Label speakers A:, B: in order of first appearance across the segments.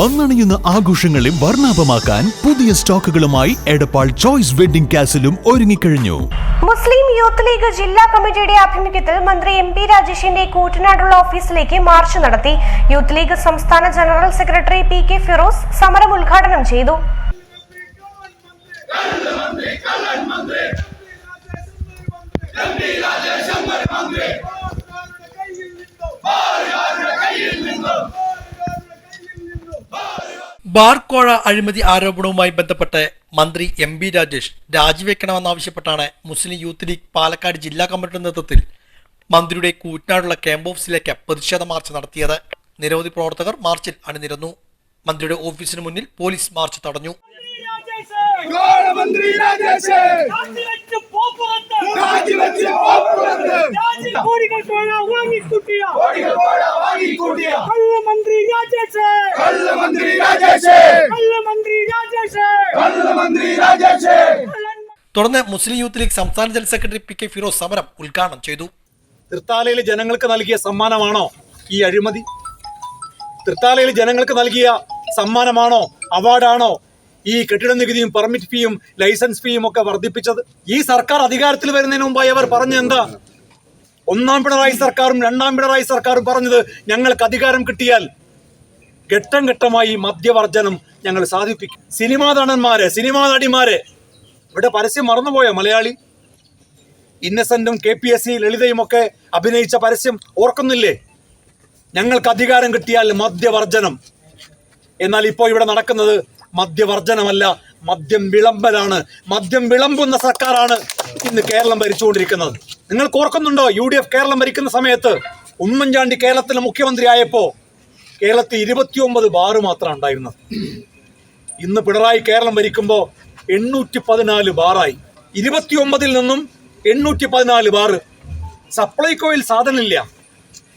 A: വന്നണിയുന്ന ആഘോഷങ്ങളെ വർണാഭമാക്കാൻ പുതിയ സ്റ്റോക്കുകളുമായി എടപ്പാൾ ചോയ്സ് വെഡിംഗ് കാസിലും ഒരുങ്ങിക്കഴിഞ്ഞു.
B: മുസ്ലിം യൂത്ത് ലീഗ് ജില്ലാ കമ്മിറ്റിയുടെ ആഭിമുഖ്യത്തിൽ മന്ത്രി എം പി രാജേഷിന്റെ കൂറ്റനാടുള്ള ഓഫീസിലേക്ക് മാർച്ച് നടത്തി. യൂത്ത് ലീഗ് സംസ്ഥാന general secretary P K Firoz സമരം ഉദ്ഘാടനം ചെയ്തു.
C: ബാർക്കോഴ അഴിമതി ആരോപണവുമായി ബന്ധപ്പെട്ട് മന്ത്രി എം ബി രാജേഷ് രാജിവെക്കണമെന്നാവശ്യപ്പെട്ടാണ് മുസ്ലിം യൂത്ത് ലീഗ് പാലക്കാട് ജില്ലാ കമ്മിറ്റിയുടെ നേതൃത്വത്തിൽ മന്ത്രിയുടെ കൂറ്റനാടുള്ള ക്യാമ്പ് ഓഫീസിലേക്ക് പ്രതിഷേധ മാർച്ച് നടത്തിയത്. നിരവധി പ്രവർത്തകർ മാർച്ചിൽ അണിനിരന്നു. മന്ത്രിയുടെ ഓഫീസിന് മുന്നിൽ പോലീസ് മാർച്ച് തടഞ്ഞു.
D: മന്ത്രി രാജേഷ്!
C: തുടർന്ന് മുസ്ലിം യൂത്ത് ലീഗ് സംസ്ഥാന general secretary P K Firoz സമരം ഉദ്ഘാടനം ചെയ്തു.
E: തൃത്താലയിലെ ജനങ്ങൾക്ക് നൽകിയ സമ്മാനമാണോ ഈ അഴിമതി? തൃത്താലയിൽ ജനങ്ങൾക്ക് നൽകിയ സമ്മാനമാണോ അവാർഡാണോ ഈ കെട്ടിട നികുതിയും പെർമിറ്റ് ഫീയും ലൈസൻസ് ഫീയും ഒക്കെ വർദ്ധിപ്പിച്ചത്? ഈ സർക്കാർ അധികാരത്തിൽ വരുന്നതിന് മുമ്പായി അവർ പറഞ്ഞ എന്താ? ഒന്നാം പിണറായി സർക്കാരും രണ്ടാം പിണറായി സർക്കാരും പറഞ്ഞത് ഞങ്ങൾക്ക് അധികാരം കിട്ടിയാൽ ഘട്ടം ഘട്ടമായി മദ്യവർജനം ഞങ്ങൾ സാധിപ്പിക്കും. സിനിമാ നടന്മാരെ സിനിമാ നടിമാരെ ഇവിടെ പരസ്യം മറന്നുപോയോ മലയാളി? ഇന്നസെന്റും കെ പി എസ് സി ലളിതയും ഒക്കെ അഭിനയിച്ച പരസ്യം ഓർക്കുന്നില്ലേ? ഞങ്ങൾക്ക് അധികാരം കിട്ടിയാൽ മദ്യവർജനം എന്നാൽ ഇപ്പോൾ ഇവിടെ നടക്കുന്നത് മദ്യവർജനമല്ല മദ്യം വിളമ്പലാണ്. മദ്യം വിളമ്പുന്ന സർക്കാരാണ് ഇന്ന് കേരളം ഭരിച്ചുകൊണ്ടിരിക്കുന്നത്. നിങ്ങൾക്ക് ഓർക്കുന്നുണ്ടോ? യു ഡി എഫ് കേരളം ഭരിക്കുന്ന സമയത്ത് ഉമ്മൻചാണ്ടി കേരളത്തിലെ മുഖ്യമന്ത്രി ആയപ്പോ കേരളത്തിൽ ഇരുപത്തിയൊമ്പത് ബാറ് മാത്രമാണ് ഉണ്ടായിരുന്നത്. ഇന്ന് പിണറായി കേരളം ഭരിക്കുമ്പോൾ എണ്ണൂറ്റി പതിനാല് ബാറായി. ഇരുപത്തിയൊമ്പതിൽ നിന്നും എണ്ണൂറ്റി പതിനാല് ബാറ്. സപ്ലൈകോയിൽ സാധനമില്ല.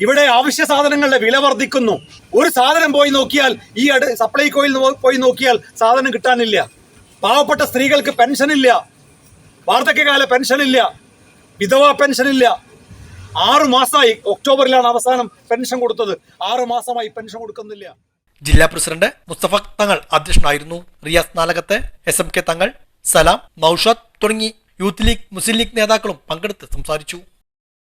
E: ഇവിടെ ആവശ്യ സാധനങ്ങളുടെ വില വർദ്ധിക്കുന്നു. ഒരു സാധനം പോയി നോക്കിയാൽ ഈ അട് സപ്ലൈകോയിൽ പോയി നോക്കിയാൽ സാധനം കിട്ടാനില്ല. പാവപ്പെട്ട സ്ത്രീകൾക്ക് പെൻഷനില്ല. വാർദ്ധക്യകാല പെൻഷനില്ല. വിധവാ പെൻഷനില്ല. ഇല്ല ആറു മാസമായി ഒക്ടോബറിലാണ് അവസാനം പെൻഷൻ കൊടുത്തത്. ആറു മാസമായി പെൻഷൻ കൊടുക്കുന്നില്ല.
C: ജില്ലാ പ്രസിഡന്റ് മുസ്തഫ തങ്ങൾ അധ്യക്ഷനായിരുന്നു. Riyas Nalakath S M K Thangal Salam Noushad തുടങ്ങി യൂത്ത് ലീഗ് മുസ്ലിം ലീഗ് നേതാക്കളും പങ്കെടുത്ത് സംസാരിച്ചു.